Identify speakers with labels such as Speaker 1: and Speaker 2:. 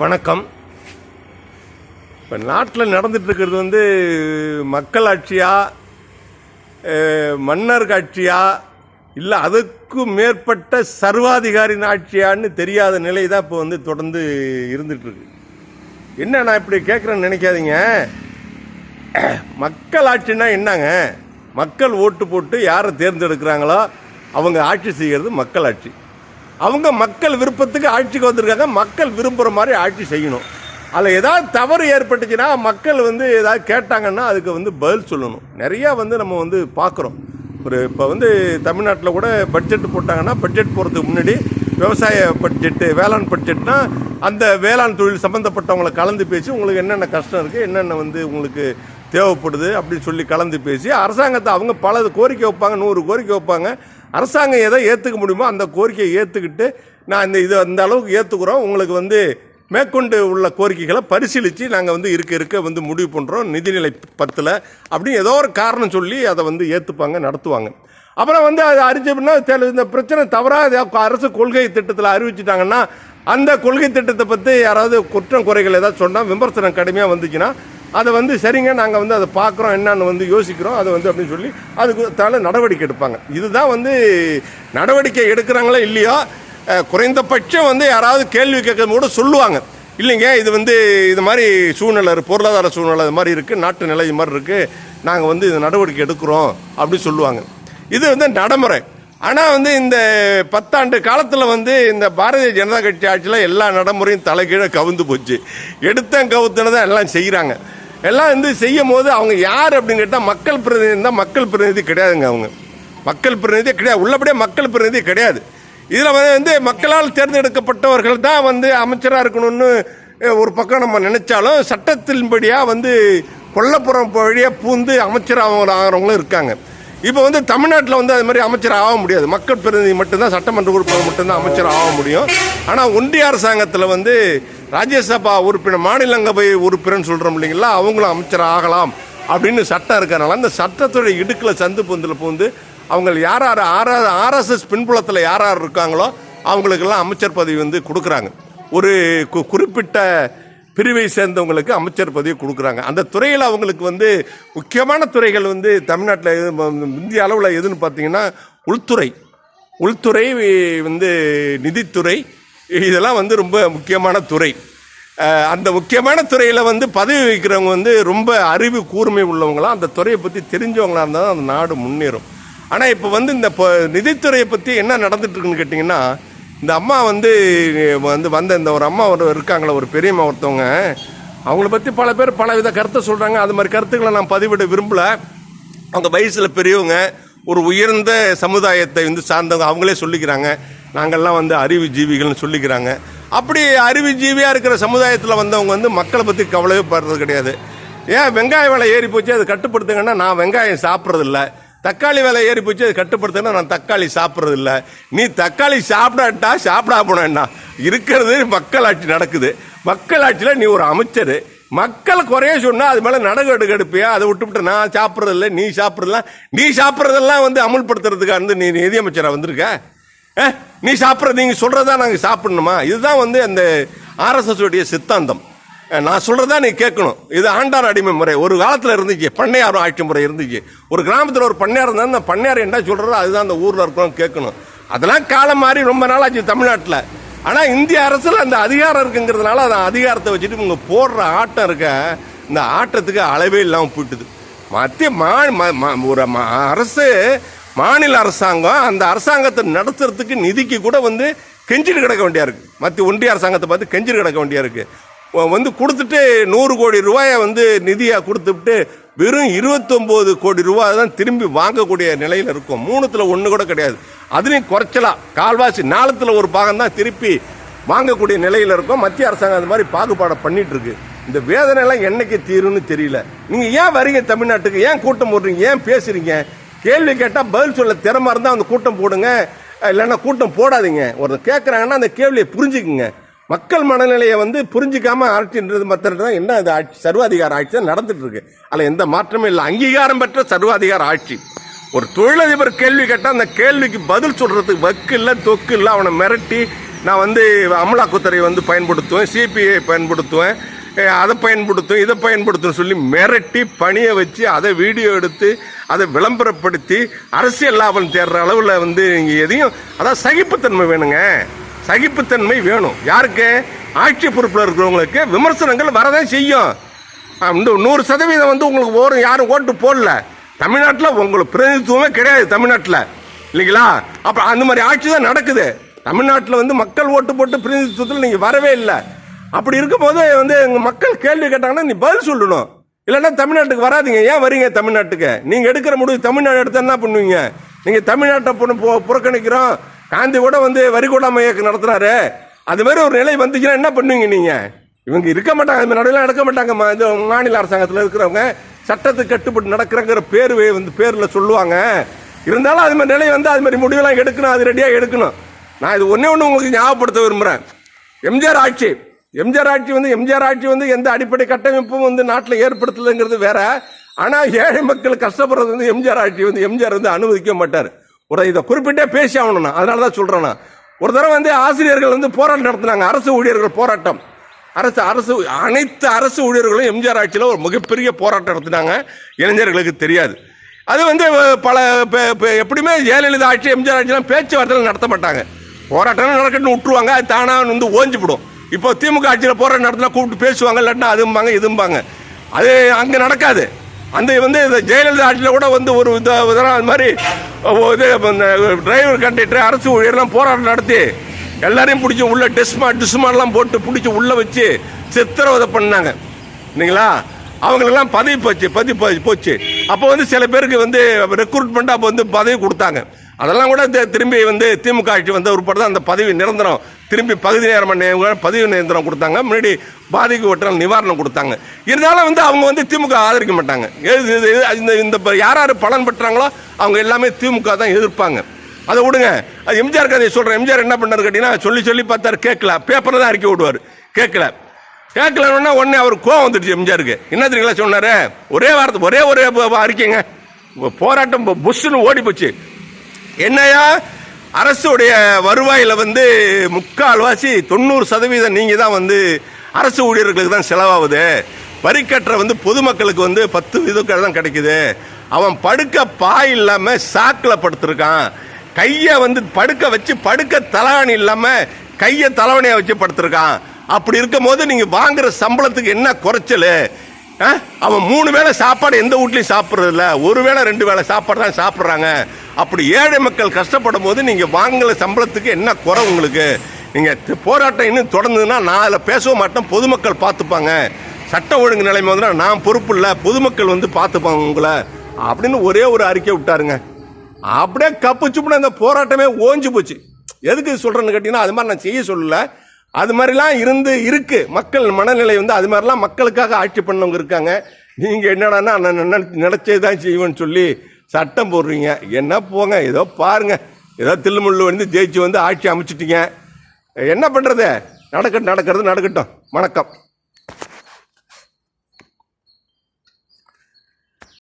Speaker 1: வணக்கம். இப்போ நாட்டில் நடந்துட்டு இருக்கிறது வந்து மக்கள் ஆட்சியா மன்னர் ஆட்சியா இல்லை அதுக்கும் மேற்பட்ட சர்வாதிகாரின் ஆட்சியான்னு தெரியாத நிலை தான் இப்போ வந்து தொடர்ந்து இருந்துகிட்ருக்கு என்ன நான் இப்படி கேட்குறேன்னு நினைக்காதீங்க. மக்கள் ஆட்சினா என்னங்க? மக்கள் ஓட்டு போட்டு யாரை தேர்ந்தெடுக்கிறாங்களோ அவங்க ஆட்சி செய்கிறது மக்கள் ஆட்சி. அவங்க மக்கள் விருப்பத்துக்கு ஆட்சிக்கு வந்திருக்காங்க. மக்கள் விரும்புகிற மாதிரி ஆட்சி செய்யணும். அதில் ஏதாவது தவறு ஏற்பட்டுச்சுன்னா மக்கள் வந்து ஏதாவது கேட்டாங்கன்னா அதுக்கு வந்து பதில் சொல்லணும். நிறையா வந்து நம்ம வந்து பார்க்குறோம். ஒரு இப்போ வந்து தமிழ்நாட்டில் கூட பட்ஜெட் போட்டாங்கன்னா பட்ஜெட் போகிறதுக்கு முன்னாடி விவசாய பட்ஜெட்டு வேளாண் பட்ஜெட்னா அந்த வேளாண் தொழில் சம்மந்தப்பட்டவங்களை கலந்து பேசி உங்களுக்கு என்னென்ன கஷ்டம் இருக்குது என்னென்ன வந்து உங்களுக்கு தேவைப்படுது அப்படின்னு சொல்லி கலந்து பேசி அரசாங்கத்தை அவங்க பல கோரிக்கை வைப்பாங்க நூறு கோரிக்கை வைப்பாங்க. அரசாங்கம் எதை ஏற்றுக்க முடியுமோ அந்த கோரிக்கையை ஏற்றுக்கிட்டு நான் இந்த இது அந்த அளவுக்கு ஏற்றுக்குறோம் உங்களுக்கு வந்து மேற்கொண்டு உள்ள கோரிக்கைகளை பரிசீலித்து நாங்கள் வந்து இருக்க இருக்க வந்து முடிவு பண்ணுறோம் நிதிநிலை பத்தில் அப்படின்னு ஏதோ ஒரு காரணம் சொல்லி அதை வந்து ஏற்றுப்பாங்க நடத்துவாங்க. அப்புறம் வந்து அது அறிஞ்சோம்னா இந்த பிரச்சனை தவறாக அரசு கொள்கை திட்டத்தில் அறிவிச்சிட்டாங்கன்னா அந்த கொள்கை திட்டத்தை பற்றி யாராவது குற்றம் குறைகள் ஏதாவது சொன்னால் விமர்சனம் கடுமையாக வந்துச்சுன்னா அதை வந்து சரிங்க நாங்கள் வந்து அதை பார்க்குறோம் என்னன்னு வந்து யோசிக்கிறோம் அதை வந்து அப்படின்னு சொல்லி அதுக்கு தலை நடவடிக்கை எடுப்பாங்க. இதுதான் வந்து நடவடிக்கை எடுக்கிறாங்களோ இல்லையோ குறைந்தபட்சம் வந்து யாராவது கேள்வி கேட்கும் கூட சொல்லுவாங்க. இல்லைங்க இது வந்து இது மாதிரி சூழ்நிலை பொருளாதார சூழ்நிலை இது மாதிரி இருக்குது நாட்டு நிலை இது மாதிரி இருக்குது நாங்கள் வந்து இது நடவடிக்கை எடுக்கிறோம் அப்படின்னு சொல்லுவாங்க. இது வந்து நடைமுறை. ஆனால் வந்து இந்த பத்தாண்டு காலத்தில் வந்து இந்த பாரதிய ஜனதா கட்சி ஆட்சியில் எல்லா நடைமுறையும் தலைகீழே கவுந்து போச்சு. எடுத்தேன் கவுத்துனதான் எல்லாம் செய்கிறாங்க எல்லாம் வந்து செய்யும் போது அவங்க யார் அப்படின்னு கேட்டால் மக்கள் பிரதிநிதி தான் மக்கள் பிரதிநிதி கிடையாதுங்க அவங்க. மக்கள் பிரதிநிதி கிடையாது. உள்ளபடியே மக்கள் பிரதிநிதி கிடையாது. இதில் வந்து மக்களால் தேர்ந்தெடுக்கப்பட்டவர்கள் தான் வந்து அமைச்சராக இருக்கணும்னு ஒரு பக்கம் நம்ம நினைச்சாலும் சட்டத்தின்படியாக வந்து கொல்லப்புறம் வழியாக பூந்து அமைச்சர் ஆகிறவங்களும் இருக்காங்க. இப்போ வந்து தமிழ்நாட்டில் வந்து அது மாதிரி அமைச்சர் ஆக முடியாது. மக்கள் பிரதிநிதி மட்டும்தான் சட்டமன்ற உறுப்பினர் மட்டும்தான் அமைச்சர் ஆக முடியும். ஆனால் ஒன்றிய அரசாங்கத்தில் வந்து ராஜ்யசபா உறுப்பினர் மாநிலங்கவை உறுப்பினர்னு சொல்கிறோம் இல்லைங்களா அவங்களும் அமைச்சர் ஆகலாம் அப்படின்னு சட்டம் இருக்கிறனால அந்த சட்டத்துடைய இடுக்கில் சந்து பொந்தில் பூந்து அவங்க யார் யார் ஆர் ஆர்எஸ்எஸ் பின்புலத்தில் யார் யார் இருக்காங்களோ அவங்களுக்கெல்லாம் அமைச்சர் பதவி வந்து கொடுக்குறாங்க. ஒரு கு- குறிப்பிட்ட பிரிவை சேர்ந்தவங்களுக்கு அமைச்சர் பதவி கொடுக்குறாங்க. அந்த துறையில் அவங்களுக்கு வந்து முக்கியமான துறைகள் வந்து தமிழ்நாட்டில் இந்திய அளவில் எதுன்னு பார்த்தீங்கன்னா உள்துறை. உள்துறை வந்து நிதித்துறை இதெல்லாம் வந்து ரொம்ப முக்கியமான துறை. அந்த முக்கியமான துறையில் வந்து பதவி வைக்கிறவங்க வந்து ரொம்ப அறிவு கூர்மை உள்ளவங்களாம். அந்த துறையை பற்றி தெரிஞ்சவங்களாக இருந்தால் தான் அந்த நாடு முன்னேறும். ஆனால் இப்போ வந்து இந்த நிதித்துறையை பற்றி என்ன நடந்துட்டுருக்குன்னு கேட்டிங்கன்னா இந்த அம்மா வந்து வந்து வந்த இந்த ஒரு அம்மா ஒரு இருக்காங்களே ஒரு பெரியம்மா ஒருத்தவங்க அவங்கள பற்றி பல பேர் பல வித கருத்தை சொல்கிறாங்க அது மாதிரி கருத்துக்களை நான் பதிவிட விரும்பலை. அவங்க வயசில் பெரியவங்க ஒரு உயர்ந்த சமுதாயத்தை வந்து சார்ந்தவங்க அவங்களே சொல்லிக்கிறாங்க. நாங்கள்லாம் வந்து அறிவு ஜீவிகள்னு சொல்லிக்கிறாங்க. அப்படி அறிவு ஜீவியாக இருக்கிற சமுதாயத்தில் வந்தவங்க வந்து மக்களை பற்றி கவலையே படுறது கிடையாது. ஏன் வெங்காய விலை ஏறி போச்சு அது கட்டுப்படுத்துங்கன்னா நான் வெங்காயம் சாப்பிட்றதில்ல. தக்காளி விலை ஏறி போச்சு அது கட்டுப்படுத்துனா நான் தக்காளி சாப்பிட்றது இல்லை நீ தக்காளி சாப்பிடாட்டா சாப்பிடா போனா இருக்கிறது மக்களாட்சி நடக்குது. மக்களாட்சியில் நீ ஒரு அமைச்சர். மக்கள் குறைய சொன்னால் அது மேல எடுக்க எடுப்பியா அதை விட்டுவிட்டு நான் சாப்பிட்றது இல்லை நீ சாப்பிட்றதுலாம் நீ சாப்பிட்றதெல்லாம் வந்து அமுல்படுத்துறதுக்காக வந்து நீ நிதியமைச்சராக வந்திருக்க? நீ சாப்பிட்றது நீங்கள் சொல்கிறதா நாங்கள் சாப்பிடணுமா? இதுதான் வந்து அந்த ஆர்எஸ்எஸ் உடைய சித்தாந்தம். நான் சொல்றதா நீ கேட்கணும். இது ஆண்டார் அடிமை முறை. ஒரு காலத்தில் இருந்துச்சு பண்ணையார் ஆட்சி முறை இருந்துச்சு. ஒரு கிராமத்தில் ஒரு பண்ணையார் இருந்தால் அந்த பண்ணையார் என்ன சொல்கிறதோ அதுதான் அந்த ஊரில் இருக்கணும் கேட்கணும். அதெல்லாம் காலம் மாறி ரொம்ப நாளாச்சு தமிழ்நாட்டில். ஆனால் இந்திய அரசில் அந்த அதிகாரம் இருக்குங்கிறதுனால அந்த அதிகாரத்தை வச்சுட்டு இவங்க போடுற ஆட்டம் இருக்க இந்த ஆட்டத்துக்கு அளவே இல்லாமல் போயிட்டுது. மத்திய மா ம- ம- ஒரு அரசு மாநில அரசாங்கம் அந்த அரசாங்கத்தை நடத்துறதுக்கு நிதிக்கு கூட வந்து கெஞ்சிட்டு கிடக்க வேண்டியா இருக்கு. மத்திய ஒன்றிய அரசாங்கத்தை பார்த்து கெஞ்சிட்டு கிடக்க வேண்டியா இருக்கு. வந்து கொடுத்துட்டு நூறு கோடி ரூபாயை வந்து நிதியாக கொடுத்துட்டு வெறும் 29 கோடி ரூபாய் தான் திரும்பி வாங்கக்கூடிய நிலையில் இருக்கும். மூணுத்தில் ஒன்று கூட கிடையாது. அதுலேயும் குறைச்சலாம். கால்வாசி நாளத்தில் ஒரு பாகம் தான் திருப்பி வாங்கக்கூடிய நிலையில் இருக்கும். மத்திய அரசாங்கம் அந்த மாதிரி பாகுபாடை பண்ணிகிட்ருக்கு இந்த வேதனைலாம் எல்லாம் என்னைக்கு தீரும்னு தெரியல. நீங்கள் ஏன் வரீங்க தமிழ்நாட்டுக்கு? ஏன் கூட்டம் போடுறீங்க? ஏன் பேசுகிறீங்க கேள்வி கேட்டால் பதில் சொல்ல திறமா இருந்தால் அந்த கூட்டம் போடுங்க. இல்லைன்னா கூட்டம் போடாதீங்க. ஒருத்தர் கேட்குறாங்கன்னா அந்த கேள்வியை புரிஞ்சுக்குங்க. மக்கள் மனநிலையை வந்து புரிஞ்சிக்காம ஆட்சின்றது மற்றது தான் என்ன அது ஆட்சி? சர்வாதிகார ஆட்சி தான் நடந்துட்டு இருக்கு அதில் எந்த மாற்றமும் இல்லை. அங்கீகாரம் பெற்ற சர்வாதிகார ஆட்சி. ஒரு தொழிலதிபர் கேள்வி கேட்டால் அந்த கேள்விக்கு பதில் சொல்கிறதுக்கு வக்கு இல்லை தொக்கு இல்லை. அவனை மிரட்டி நான் வந்து அமலாக்கத்துறை வந்து பயன்படுத்துவேன் சிபிஐ பயன்படுத்துவேன் அதை பயன்படுத்தும் இதை பயன்படுத்தும் சொல்லி மிரட்டி பணியை வச்சு அதை வீடியோ எடுத்து அதை விளம்பரப்படுத்தி அரசியல் லாபம் தேடுற அளவில் வந்து நீங்கள் எதையும் அதான் சகிப்புத்தன்மை வேணுங்க. சகிப்புத்தன்மை வேணும். யாருக்கு? ஆட்சி பொறுப்பில் இருக்கிறவங்களுக்கு விமர்சனங்கள் வரதான் செய்யும். இந்த நூறு சதவீதம் வந்து உங்களுக்கு ஓரும் யாரும் ஓட்டு போடல. தமிழ்நாட்டில் உங்களுக்கு பிரதிநிதித்துவமே கிடையாது தமிழ்நாட்டில். இல்லைங்களா? அப்போ அந்த மாதிரி ஆட்சி தான் நடக்குது. தமிழ்நாட்டில் வந்து மக்கள் ஓட்டு போட்டு பிரதிநிதித்துவத்தில் நீங்கள் வரவே இல்லை. அப்படி இருக்கும்போது வந்து எங்கள் மக்கள் கேள்வி கேட்டாங்கன்னா நீ பதில் சொல்லணும். இல்லைன்னா தமிழ்நாட்டுக்கு வராதீங்க. ஏன் வரீங்க தமிழ்நாட்டுக்கு? நீங்கள் எடுக்கிற முடிவு தமிழ்நாடு எடுத்தால் என்ன பண்ணுவீங்க? நீங்கள் தமிழ்நாட்டை புறக்கணிக்கிறோம். காந்தி கூட வந்து வரிகூடாமை இயக்கம் நடத்துனாரு அது மாதிரி ஒரு நிலை வந்துச்சுன்னா என்ன பண்ணுவீங்க நீங்கள் இவங்க இருக்க மாட்டாங்க அது நடுவில் நடக்க மாட்டாங்க இது மாநில அரசாங்கத்தில் இருக்கிறவங்க சட்டத்துக்கு கட்டுப்பட்டு நடக்கிறங்கிற பேர் வந்து பேரில் சொல்லுவாங்க. இருந்தாலும் அது மாதிரி நிலை வந்து அது மாதிரி முடிவெல்லாம் எடுக்கணும் அது ரெடியாக எடுக்கணும். நான் இது ஒன்றே ஒன்று உங்களுக்கு ஞாபகப்படுத்த விரும்புகிறேன் எம்ஜிஆர் ஆட்சி. எம்ஜிஆர் ஆட்சி வந்து எம்ஜிஆர் ஆட்சி வந்து எந்த அடிப்படை கட்டமைப்பும் வந்து நாட்டில் ஏற்படுத்தலைங்கிறது வேற. ஆனால் ஏழை மக்கள் கஷ்டப்படுறது வந்து எம்ஜிஆர் ஆட்சி வந்து எம்ஜிஆர் வந்து அனுமதிக்க மாட்டார். ஒரு இதை குறிப்பிட்டே பேசி ஆகணும் அதனால தான் சொல்கிறேன் நான் ஒரு தடவை வந்து ஆசிரியர்கள் வந்து போராட்டம் நடத்தினாங்க. அரசு ஊழியர்கள் போராட்டம். அரசு அரசு அனைத்து அரசு ஊழியர்களும் எம்ஜிஆர் ஆட்சியில் ஒரு மிகப்பெரிய போராட்டம் நடத்தினாங்க. இளைஞர்களுக்கு தெரியாது. அது வந்து பல எப்படியுமே ஜெயலலிதா ஆட்சி எம்ஜிஆர் ஆட்சியெலாம் பேச்சுவார்த்தைகள் நடத்த மாட்டாங்க போராட்டம் நடக்கணும்னு விட்டுருவாங்க. அது தானாக வந்து ஓஞ்சிவிடும். இப்போ திமுக ஆட்சியில் போராட்டம் நடத்தினா கூப்பிட்டு பேசுவாங்க. இல்லாட்டினா அதும்பாங்க இதும்பாங்க. அது அங்கே நடக்காது. அந்த வந்து இந்த ஜெயலலிதா ஆட்சியில் கூட வந்து ஒரு இது அது மாதிரி இது இந்த டிரைவர் கண்டக்டர் அரசு ஊழியர்லாம் போராட்டம் நடத்தி எல்லாரையும் பிடிச்சி உள்ளே டெஸ்மா டிஸ்மாலாம் போட்டு பிடிச்சி உள்ளே வச்சு சித்திரவதை பண்ணாங்க. இல்லைங்களா? அவங்களுக்கெல்லாம் பதவி போச்சு பதவி போச்சு போச்சு. அப்போ வந்து சில பேருக்கு வந்து ரெக்ரூட்மெண்ட் அப்போ வந்து பதவி கொடுத்தாங்க. அதெல்லாம் கூட திரும்பி வந்து திமுக ஆட்சி வந்த உட்பட தான் அந்த பதவி நிரந்தரம். திரும்பி பகுதி நேரம் பண்ண பதிவு நேந்திரம் கொடுத்தாங்க. முன்னாடி பாதிக்கு பாதிக்கப்பட்ட நிவாரணம் கொடுத்தாங்க. இருந்தாலும் வந்து அவங்க வந்து திமுக ஆதரிக்க மாட்டாங்க. எது- இந்த இந்த யார் யார் பலன் பெற்றாங்களோ அவங்க எல்லாமே திமுக தான் எதிர்ப்பாங்க. அதை விடுங்க. அது எம்ஜிஆர் கதையை சொல்கிறேன் எம்ஜிஆர் என்ன பண்ணார் கேட்டிங்கன்னா சொல்லி சொல்லி பார்த்தார். கேட்கல. பேப்பரில் தான் அறிக்கை விடுவார் கேட்கல. கேட்கலன்னா உடனே அவர் கோவம் வந்துடுச்சு எம்ஜிஆருக்கு. என்ன தெரியுங்களா சொன்னார்? ஒரே வாரத்துக்கு ஒரே ஒரே அறிக்கைங்க. போராட்டம் புஷ்ஷுன்னு ஓடி போச்சு என்னையா அரசுடைய வருவாயில வந்து முக்கால்வாசி தொண்ணூறு சதவீதம் நீங்கள் தான் வந்து அரசு ஊழியர்களுக்கு தான் செலவாகுது. வரிக்கற்ற வந்து பொதுமக்களுக்கு வந்து பத்து விதக்கள் தான் கிடைக்குது. அவன் படுக்க பாய் இல்லாமல் சாக்கில் படுத்திருக்கான். கையை வந்து படுக்க வச்சு படுக்க தலகாணி இல்லாமல் கையை தலவணியை வச்சு படுத்திருக்கான். அப்படி இருக்கும் போது நீங்கள் வாங்குற சம்பளத்துக்கு என்ன குறைச்சல்? ஆ? அவன் மூணு வேளை சாப்பாடு எந்த வீட்லையும் சாப்பிட்றதில்ல. ஒரு வேளை ரெண்டு வேளை சாப்பாடு தான் சாப்பிட்றாங்க. அப்படி ஏழை மக்கள் கஷ்டப்படும் போது நீங்கள் வாங்கல சம்பளத்துக்கு என்ன குறை உங்களுக்கு? நீங்கள் போராட்டம் இன்னும் தொடர்ந்ததுன்னா நான் அதில் பேசவும் மாட்டேன். பொதுமக்கள் பார்த்துப்பாங்க. சட்ட ஒழுங்கு நிலைமை வந்து நான் பொறுப்பு இல்லை. பொதுமக்கள் வந்து பார்த்துப்பாங்க உங்களை. அப்படின்னு ஒரே ஒரு அறிக்கை விட்டாருங்க. அப்படியே கப்பு சுப்புன்னு அந்த போராட்டமே ஓஞ்சு போச்சு. எதுக்கு சொல்கிறேன்னு கேட்டிங்கன்னா அது மாதிரி நான் செய்ய சொல்லலை. அது மாதிரிலாம் இருந்து இருக்குது மக்கள் மனநிலை வந்து அது மாதிரிலாம் மக்களுக்காக ஆட்சி பண்ணவங்க இருக்காங்க. நீங்கள் என்னடான்னா நான் தான் செய்வேன்னு சொல்லி சட்டம் போடுறீங்க. என்ன போங்க ஏதோ பாருங்க. ஏதோ தில்லுமுள்ளு வந்து ஜெயிச்சு வந்து ஆட்சி அமைச்சிட்டீங்க. என்ன பண்ணுறது நடக்கட்டும் நடக்கிறது நடக்கட்டும். வணக்கம்.